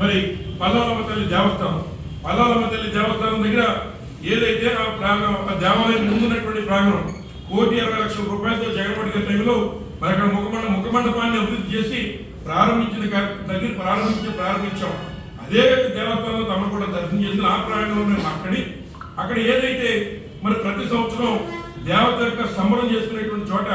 మరి పల్లాలమ్మ తల్లి దేవస్థానం పల్లాలమ్మ తల్లి దేవస్థానం దగ్గర ఏదైతే ఆ ప్రాంగణం ఆ దేవాలయం ముందున్నటువంటి ప్రాంగణం కోటి అరవై లక్షల రూపాయలతో జగన్మోహన్ గారి టైంలో మరి అక్కడ ముఖమండ ముఖమండపాన్ని అభివృద్ధి చేసి ప్రారంభించిన దగ్గర ప్రారంభించి ప్రారంభించాం. అదే దేవస్థానంలో తమను కూడా దర్శనం చేసిన ఆ ప్రాంగణంలో మేము అక్కడి. అక్కడ ఏదైతే మరి ప్రతి సంవత్సరం దేవత యొక్క సంబరం చేసుకునేటువంటి చోట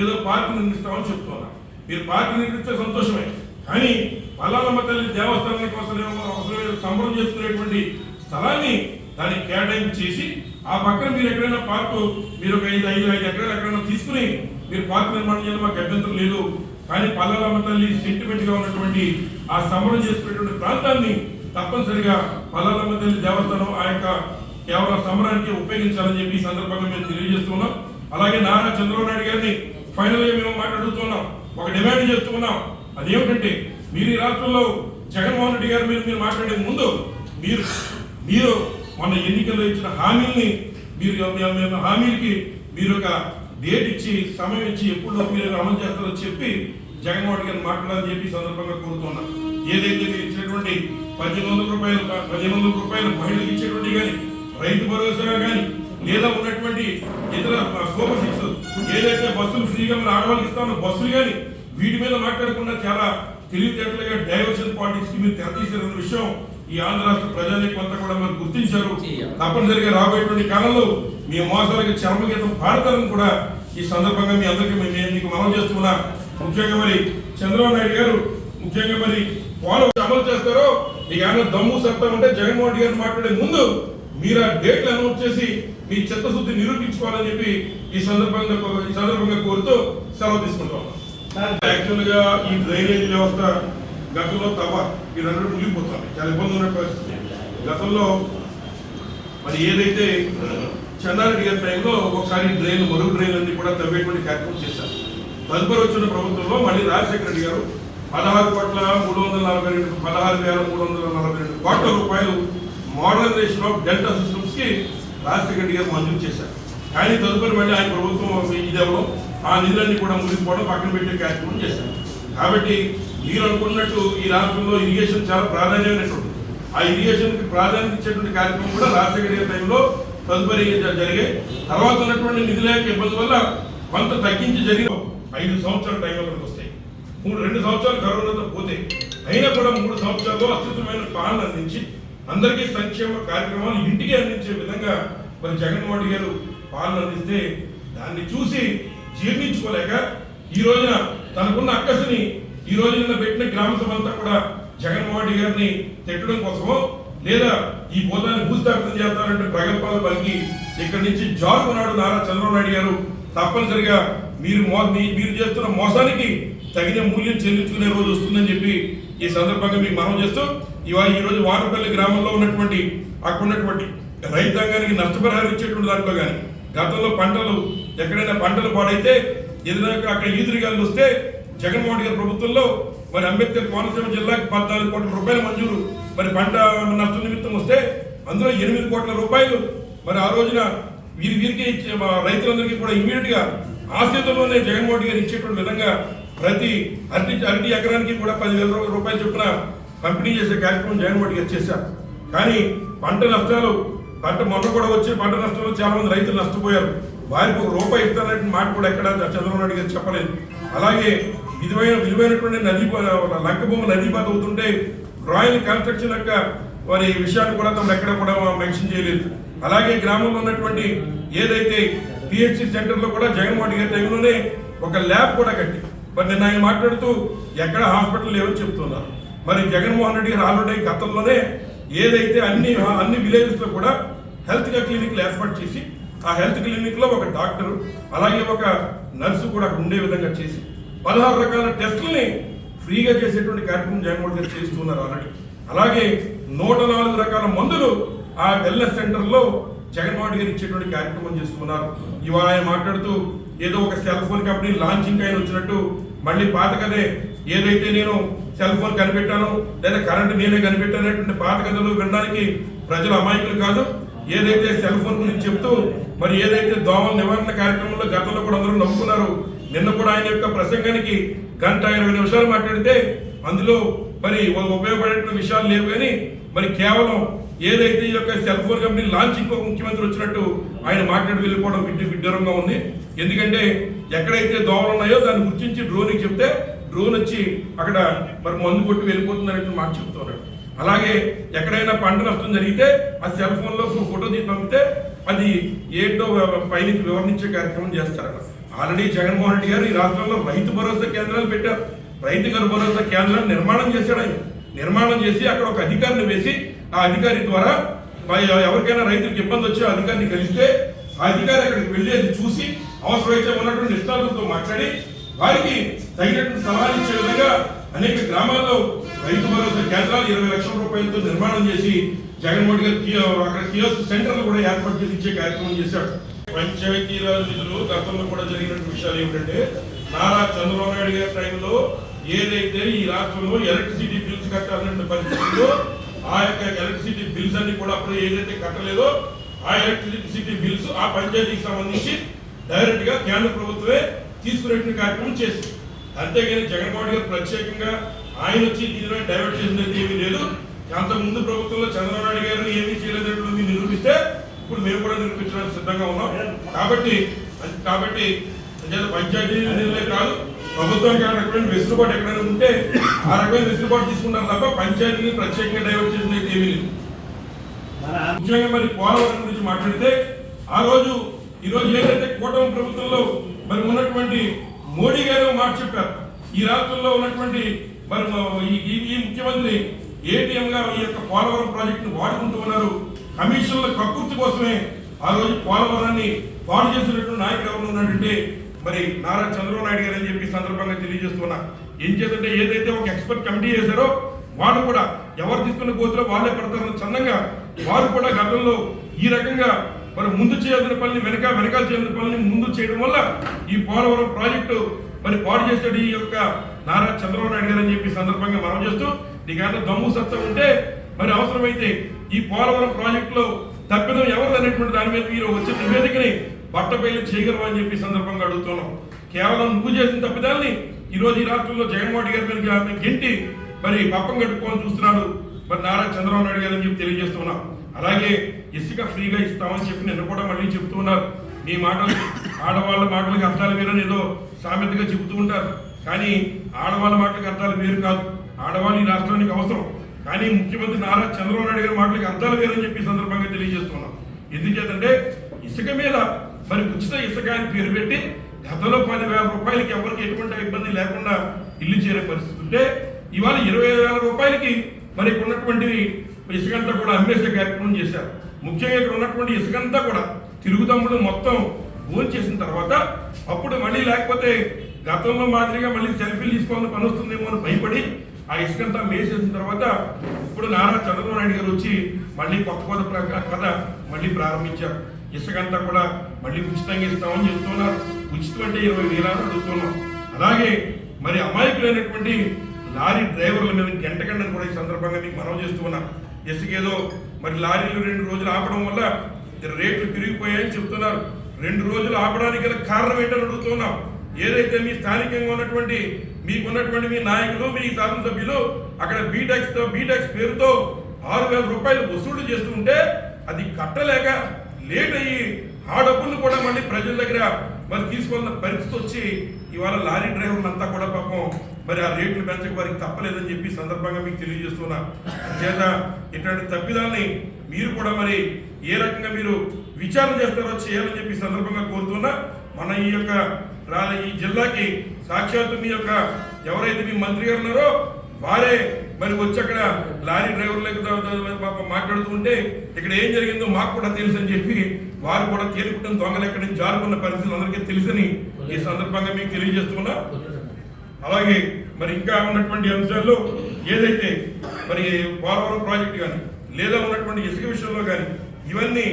ఏదో పార్క్ నిర్మిస్తామని చెప్తున్నా మీరు పార్క్ నిర్మిస్తే సంతోషమే. కానీ పల్లాలమ్మ తల్లి దేవస్థానం కోసం అవసరమైన సంబరం చేసుకునేటువంటి స్థలాన్ని దాన్ని కేటాయింపు చేసి ఆ పక్కన మీరు ఎక్కడైనా పార్కు మీరు ఒక ఐదు ఐదు ఐదు ఎకరాలు ఎక్కడైనా తీసుకుని మీరు పార్క్ నిర్మాణం చేయడం మాకు అభ్యంతరం లేదు. కానీ పల్లాలమ్మ తల్లి సెంటిమెంట్గా ఉన్నటువంటి ఆ సంబరం చేసుకునేటువంటి ప్రాంతాన్ని తప్పనిసరిగా పల్లాలమ్మ తల్లి దేవస్థానం ఆ యొక్క కేవలం సమరానికి ఉపయోగించాలని చెప్పి ఈ సందర్భంగా మేము తెలియజేస్తున్నాం అలాగే నారా చంద్రబాబు నాయుడు గారిని ఫైనల్గా మేము మాట్లాడుతున్నాం ఒక డిమాండ్ చేస్తున్నాం అదేమిటంటే మీరు ఈ రాష్ట్రంలో జగన్మోహన్ రెడ్డి గారి మీద మీరు మాట్లాడే ముందు మీరు మీరు మొన్న ఎన్నికల్లో ఇచ్చిన హామీల్ని మీరు మీ- హామీలకి మీరు ఒక డేట్ ఇచ్చి సమయం ఇచ్చి ఎప్పుడు మీరు అమలు చేస్తారో చెప్పి జగన్మోహన్ రెడ్డి గారిని మాట్లాడాలని చెప్పి సందర్భంగా కోరుతున్నాం ఏదైతే మీరు ఇచ్చినటువంటి పద్దెనిమిది వందల రూపాయలు పదిహేను వందల రూపాయలు మహిళలకు ఇచ్చేటువంటి కానీ రైతు భరోసా కానీ లేదా ఉన్నటువంటి ఇతర సూపర్ సిక్స్ ఏదైతే బస్సులు ఫ్రీగా మన ఆడవాళ్ళకి ఇస్తామో బస్సులు కానీ వీటి మీద మాట్లాడకుండా చాలా తెలివితేటలుగా డైవర్షన్ పాలిటిక్స్ మీరు తెరతీసిన విషయం ఈ ఆంధ్ర రాష్ట్ర ప్రజానికి అంతా కూడా మీరు గుర్తించారు. తప్పనిసరిగా రాబోయేటువంటి కాలంలో మీ మోసాలకి చర్మగీతం పాడతారని కూడా ఈ సందర్భంగా మీ అందరికీ మేము మీకు మనం చేస్తున్నా. ముఖ్యంగా మరి చంద్రబాబు నాయుడు గారు ముఖ్యంగా మరి వాళ్ళు అమలు చేస్తారో మీకు ఏమైనా దమ్ము సత్తా ఉంటే జగన్మోహన్ రెడ్డి గారు మాట్లాడే ముందు మీరు ఆ డేట్లు అనౌన్స్ చేసి మీ చిత్తశుద్ధి నిరూపించుకోవాలని చెప్పి ఈ సందర్భంగా ఈ సందర్భంగా కోరుతూ సెలవు తీసుకుంటాం యాక్చువల్గా uh, ఈ డ్రైనేజ్ వ్యవస్థ గతంలో తవ్వ మీరందరూ మునిగిపోతుంది. చాలా ఇబ్బంది ఉన్న పరిస్థితి. గతంలో మరి ఏదైతే చెన్నారెడ్డి గారి టైంలో ఒకసారి డ్రైన్ మరుగు డ్రైన్ అన్ని కూడా తవ్వేటువంటి కార్యక్రమం చేశారు. తదుపరి వచ్చిన ప్రభుత్వంలో మళ్ళీ రాజశేఖర రెడ్డి గారు పదహారు కోట్ల మూడు వందల నలభై రెండు పదహారు వేల మూడు వందల నలభై రెండు కోట్ల రూపాయలు మోడర్నైజేషన్ ఆఫ్ డెల్టా సిస్టమ్స్కి రాజశేఖర రెడ్డి గారు మంజూరు చేశారు. కానీ తదుపరి మళ్ళీ ఆయన ప్రభుత్వం ఇదేవో ఆ నిధులన్నీ కూడా మునిగిపోవడం పక్కన పెట్టే కార్యక్రమం చేశారు. కాబట్టి మీరు అనుకున్నట్టు ఈ రాష్ట్రంలో ఇరిగేషన్ చాలా ప్రాధాన్యమైనటువంటి ఆ ఇరిగేషన్కి ప్రాధాన్యత ఇచ్చేటువంటి కార్యక్రమం కూడా రాజశేఖర టైంలో తదుపరి జరిగే తర్వాత ఉన్నటువంటి నిధుల యొక్క ఇబ్బంది వల్ల కొంత తగ్గించి జరిగిన ఐదు సంవత్సరాల టైం వరకు వస్తాయి. మూడు రెండు సంవత్సరాలు కరోనాతో పోతే అయినా కూడా మూడు సంవత్సరాల్లో అత్యుత్తమైన పాలన అందించి అందరికీ సంక్షేమ కార్యక్రమాలు ఇంటికి అందించే విధంగా మరి జగన్మోహన్ గారు పాలన అందిస్తే దాన్ని చూసి జీర్ణించుకోలేక ఈ రోజున తనకున్న అక్కసిని ఈ రోజు నిన్న పెట్టిన గ్రామ సభ అంతా కూడా జగన్మోహన్ రెడ్డి గారిని తిట్టడం కోసమో లేదా ఈ పోతాన్ని భూస్థాపితం చేస్తారంటే ప్రగల్భాలు పలికి ఇక్కడి నుంచి జారుకున్నాడు నారా చంద్రబాబు నాయుడు గారు తప్పనిసరిగా మీరు మో మీరు చేస్తున్న మోసానికి తగిన మూల్యం చెల్లించుకునే రోజు వస్తుందని చెప్పి ఈ సందర్భంగా మీకు మనం చేస్తూ ఇవాళ ఈ రోజు వాటపల్లి గ్రామంలో ఉన్నటువంటి అక్కడ ఉన్నటువంటి రైతాంగానికి నష్టపరిహారం ఇచ్చేటువంటి దాంట్లో కానీ గతంలో పంటలు ఎక్కడైనా పంటలు పాడైతే ఏదైనా అక్కడ ఈదురుగాలు వస్తే జగన్మోహన్ గారి ప్రభుత్వంలో మరి అంబేద్కర్ కోనసీమ జిల్లాకి పద్నాలుగు కోట్ల రూపాయల మంజూరు. మరి పంట నష్టం నిమిత్తం వస్తే అందులో ఎనిమిది కోట్ల రూపాయలు మరి ఆ రోజున వీరి వీరికి మా రైతులందరికీ కూడా ఇమీడియట్గా గా జగన్మోహన్ గారు ఇచ్చేటువంటి విధంగా ప్రతి అరటి అరటి ఎకరానికి కూడా పదివేల రూపాయలు చొప్పున పంపిణీ చేసే కార్యక్రమం జగన్మోహన్ గారు చేశారు. కానీ పంట నష్టాలు పంట మొన్న కూడా వచ్చి పంట నష్టంలో చాలా మంది రైతులు నష్టపోయారు. వారికి ఒక రూపాయి ఇస్తానటువంటి మాట కూడా ఎక్కడ చంద్రబాబు నాయుడు గారు చెప్పలేదు. అలాగే విధమైన విలువైనటువంటి నది లంకబొమ్మ నది బాధ అవుతుంటే రాయల్ కన్స్ట్రక్షన్ యొక్క వారి విషయాన్ని కూడా తమను ఎక్కడ కూడా మెన్షన్ చేయలేదు. అలాగే గ్రామంలో ఉన్నటువంటి ఏదైతే పిహెచ్సి సెంటర్లో కూడా జగన్మోహన్ గారి టైంలోనే ఒక ల్యాబ్ కూడా కట్టి మరి నిన్న ఆయన మాట్లాడుతూ ఎక్కడ హాస్పిటల్ లేవని చెప్తున్నారు. మరి జగన్మోహన్ రెడ్డి గారు ఆల్రెడీ గతంలోనే ఏదైతే అన్ని అన్ని విలేజెస్లో కూడా హెల్త్ కేర్ క్లినిక్లు ఏర్పాటు చేసి ఆ హెల్త్ క్లినిక్లో ఒక డాక్టర్ అలాగే ఒక నర్సు కూడా ఉండే విధంగా చేసి పదహారు రకాల టెస్టుల్ని ఫ్రీగా చేసేటువంటి కార్యక్రమం జగన్మోహన్ గారు చేస్తున్నారు ఆల్రెడీ. అలాగే నూట నాలుగు రకాల మందులు ఆ వెల్నెస్ సెంటర్లో జగన్మోహన్ గారు ఇచ్చేటువంటి కార్యక్రమం చేస్తున్నారు. ఇవాళ ఆయన మాట్లాడుతూ ఏదో ఒక సెల్ ఫోన్ కంపెనీ లాంచింగ్ అయిన వచ్చినట్టు మళ్ళీ పాత కదే ఏదైతే నేను సెల్ ఫోన్ కనిపెట్టాను లేదా కరెంట్ నేనే కనిపెట్టానటువంటి పాత కథలు వినడానికి ప్రజలు అమాయకులు కాదు. ఏదైతే సెల్ ఫోన్ గురించి చెప్తూ మరి ఏదైతే దోమల నివారణ కార్యక్రమంలో గతంలో కూడా అందరూ నమ్ముకున్నారు నిన్న కూడా ఆయన యొక్క ప్రసంగానికి గంట ఇరవై నిమిషాలు మాట్లాడితే అందులో మరి ఉపయోగపడేటువంటి విషయాలు లేవు కానీ మరి కేవలం ఏదైతే ఈ యొక్క సెల్ ఫోన్ కంపెనీ లాంచింగ్ ఒక ముఖ్యమంత్రి వచ్చినట్టు ఆయన మాట్లాడి వెళ్ళిపోవడం విడ్డు విడ్డూరంగా ఉంది. ఎందుకంటే ఎక్కడైతే దోమలు ఉన్నాయో దాన్ని గుర్తించి డ్రోన్కి చెప్తే డ్రోన్ వచ్చి అక్కడ మరి మందు కొట్టి వెళ్ళిపోతుంది అనేటువంటి మాట చెప్తున్నాడు. అలాగే ఎక్కడైనా పంట నష్టం జరిగితే ఆ సెల్ ఫోన్లో ఫోటో తీసి పంపితే అది ఏంటో పైన వివరించే కార్యక్రమం చేస్తారు. ఆల్రెడీ జగన్మోహన్ రెడ్డి గారు ఈ రాష్ట్రంలో రైతు భరోసా కేంద్రాలు పెట్టారు. రైతు గారు భరోసా కేంద్రాలు నిర్మాణం చేశాడు ఆయన. నిర్మాణం చేసి అక్కడ ఒక అధికారిని వేసి ఆ అధికారి ద్వారా ఎవరికైనా రైతులకు ఇబ్బంది వచ్చే ఆ అధికారిని కలిస్తే ఆ అధికారి అక్కడికి వెళ్ళి అది చూసి అవసరమైతే ఉన్నటువంటి నిష్ణాతులతో మాట్లాడి వారికి తగినటువంటి సలహాలు ఇచ్చే విధంగా అనేక గ్రామాల్లో కేంద్రాలు ఇరవై లక్షల రూపాయలతో నిర్మాణం చేసి జగన్మోహన్ గారు అక్కడ కియోస్ సెంటర్లు కూడా ఏర్పాటు చేసి ఇచ్చే కార్యక్రమం చేశాడు పంచాయతీరాజ్ నిధులు గతంలో కూడా జరిగినటువంటి విషయాలు ఏమిటంటే నారా చంద్రబాబు నాయుడు గారి టైంలో ఏదైతే ఈ రాష్ట్రంలో ఎలక్ట్రిసిటీ బిల్స్ కట్టాలన్న పరిస్థితుల్లో ఆ యొక్క ఎలక్ట్రిసిటీ బిల్స్ అన్ని కూడా అప్పుడు ఏదైతే కట్టలేదో ఆ ఎలక్ట్రిసిటీ బిల్స్ ఆ పంచాయతీకి సంబంధించి డైరెక్ట్గా కేంద్ర ప్రభుత్వమే తీసుకునేటువంటి కార్యక్రమం చేసింది. అంతేగాని జగన్మోహన్ గారు ప్రత్యేకంగా ఆయన వచ్చి దీనిలో డైవర్ట్ చేసినట్టు ఏమీ లేదు. అంత ముందు ప్రభుత్వంలో చంద్రబాబు నాయుడు గారు ఏమీ చేయలేదన్నది నిరూపిస్తే ఇప్పుడు మేము కూడా నిరూపించడానికి సిద్ధంగా ఉన్నాం. కాబట్టి కాబట్టి పంచాయతీ నిధులే కాదు ప్రభుత్వానికి ఆ రకమైన వెసులుబాటు ఎక్కడైనా ఉంటే ఆ రకమైన వెసులుబాటు తీసుకుంటారు తప్ప పంచాయతీని ప్రత్యేకంగా డైవర్ట్ చేసినట్టు ఏమీ లేదు. ముఖ్యంగా మరి పోలవరం గురించి మాట్లాడితే ఆ రోజు ఈ రోజు ఏదైతే కూటమి ప్రభుత్వంలో మరి ఉన్నటువంటి మోడీ గారు మాట చెప్పారు. ఈ రాష్ట్రంలో ఉన్నటువంటి మరి ఈ- ముఖ్యమంత్రి ఏటీఎంగా ఈ యొక్క పోలవరం ప్రాజెక్టును వాడుకుంటూ ఉన్నారు. కమిషన్ల కక్కుర్తి కోసమే ఆ రోజు పోలవరాన్ని పాడు చేసినటువంటి నాయకుడు ఎవరు ఉన్నాడంటే మరి నారా చంద్రబాబు నాయుడు గారు అని చెప్పి సందర్భంగా తెలియజేస్తున్నా ఏం చేద్దంటే ఏదైతే ఒక ఎక్స్పర్ట్ కమిటీ చేశారో వాళ్ళు కూడా ఎవరు తీసుకున్న గోతులో వాళ్ళే పడతారని చందంగా వారు కూడా గతంలో ఈ రకంగా మరి ముందు చేయాల్సిన పనిని వెనక వెనకాల చేయాల్సిన పనిని ముందు చేయడం వల్ల ఈ పోలవరం ప్రాజెక్టు మరి పాడు చేసాడు ఈ యొక్క నారా చంద్రబాబు నాయుడు గారు అని చెప్పి సందర్భంగా మనం చేస్తూ నీకంటే దమ్ము సత్తా ఉంటే మరి అవసరమైతే ఈ పోలవరం ప్రాజెక్టులో తప్పిదం ఎవరు అనేటువంటి దాని మీద మీరు వచ్చే నివేదికని బట్టపైలు చేయగలరు అని చెప్పి సందర్భంగా అడుగుతున్నాం. కేవలం నువ్వు చేసిన తప్పిదాన్ని ఈరోజు ఈ రాష్ట్రంలో జగన్మోహన్ గారి మీద ఆమె గెంటి మరి పప్పం కట్టుకోవాలని చూస్తున్నాడు మరి నారా చంద్రబాబు నాయుడు గారు అని చెప్పి తెలియజేస్తున్నాం. అలాగే ఇసుక ఫ్రీగా ఇస్తామని చెప్పి నిన్న కూడా మళ్ళీ చెప్తూ ఉన్నారు. మీ మాటలు ఆడవాళ్ళ మాటలకు అర్థాలు వేరని ఏదో సామెతగా చెబుతూ ఉంటారు. కానీ ఆడవాళ్ళ మాటలకు అర్థాలు వేరు కాదు. ఆడవాళ్ళు ఈ రాష్ట్రానికి అవసరం. కానీ ముఖ్యమంత్రి నారా చంద్రబాబు నాయుడు గారి మాటలకు అర్థాలు వేరని చెప్పి సందర్భంగా తెలియజేస్తున్నాం. ఎందుచేతంటే ఇసుక మీద మరి ఉచిత ఇసుక అని పేరు పెట్టి గతంలో పదివేల రూపాయలకి ఎవరికి ఎటువంటి ఇబ్బంది లేకుండా ఇల్లు చేరే పరిస్థితి ఉంటే ఇవాళ ఇరవై వేల రూపాయలకి మరి ఇక్కడ ఉన్నటువంటి ఇసుకంతా కూడా అమ్మేసే కార్యక్రమం చేశారు. ముఖ్యంగా ఇక్కడ ఉన్నటువంటి ఇసుకంతా కూడా తిరుగుతమ్ముడు మొత్తం భోజనం చేసిన తర్వాత అప్పుడు మళ్ళీ లేకపోతే గతంలో మాదిరిగా మళ్ళీ సెల్ఫీలు తీసుకోవాలని పని వస్తుందేమో అని భయపడి ఆ ఇసుకంతా మేసేసిన తర్వాత ఇప్పుడు నారా చంద్రబాబు నాయుడు గారు వచ్చి మళ్ళీ కొత్త కొత్త కథ మళ్ళీ ప్రారంభించారు. ఇసుకంతా కూడా మళ్ళీ ఉచితంగా ఇస్తామని చెప్తున్నారు. ఉచితం అంటే ఇరవై వేలని అడుగుతున్నాం. అలాగే మరి అమాయకులైనటువంటి లారీ డ్రైవర్ల మీద గంట గంటను కూడా ఈ సందర్భంగా మీకు మనం చేస్తున్నాం ఇసుకేదో మరి లారీలు రెండు రోజులు ఆపడం వల్ల రేట్లు పెరిగిపోయాయని చెప్తున్నారు. రెండు రోజులు ఆపడానికి గల కారణం ఏంటని అడుగుతున్నాం. ఏదైతే మీ స్థానికంగా ఉన్నటువంటి మీకున్నటువంటి మీ నాయకులు మీ శాసనసభ్యులు అక్కడ బీటెక్స్తో బీటెక్స్ పేరుతో ఆరు వేల రూపాయలు వసూలు చేస్తుంటే అది కట్టలేక లేట్ అయ్యి ఆ డబ్బులు కూడా మళ్ళీ ప్రజల దగ్గర మరి తీసుకున్న పరిస్థితి వచ్చి ఇవాళ లారీ డ్రైవర్లు అంతా కూడా పాపం మరి ఆ రేట్లు పెంచక వారికి తప్పలేదని చెప్పి సందర్భంగా మీకు తెలియజేస్తున్నా. చేత ఇటువంటి తప్పిదాన్ని మీరు కూడా మరి ఏ రకంగా మీరు విచారణ చేస్తారో చేయాలని చెప్పి సందర్భంగా కోరుతున్నా. మన ఈ యొక్క రాలే ఈ జిల్లాకి సాక్షాత్తు మీ యొక్క ఎవరైతే మీ మంత్రి గారు ఉన్నారో వారే మరి వచ్చి అక్కడ లారీ డ్రైవర్లకు మాట్లాడుతూ ఉంటే ఇక్కడ ఏం జరిగిందో మాకు కూడా తెలుసు అని చెప్పి వారు కూడా తేలిపుట్టని దొంగలు ఎక్కడి నుంచి జారుకున్న పరిస్థితులు అందరికీ తెలుసని ఈ సందర్భంగా మీకు తెలియజేస్తున్నా. అలాగే మరి ఇంకా ఉన్నటువంటి అంశాల్లో ఏదైతే మరి పోలవరం ప్రాజెక్టు కానీ లేదా ఉన్నటువంటి ఇసుక విషయంలో కానీ ఇవన్నీ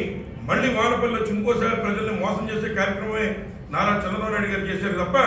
మళ్ళీ వానపల్లి వచ్చి ఇంకోసారి ప్రజల్ని మోసం చేసే కార్యక్రమమే నారా చంద్రబాబు నాయుడు గారు చేశారు తప్ప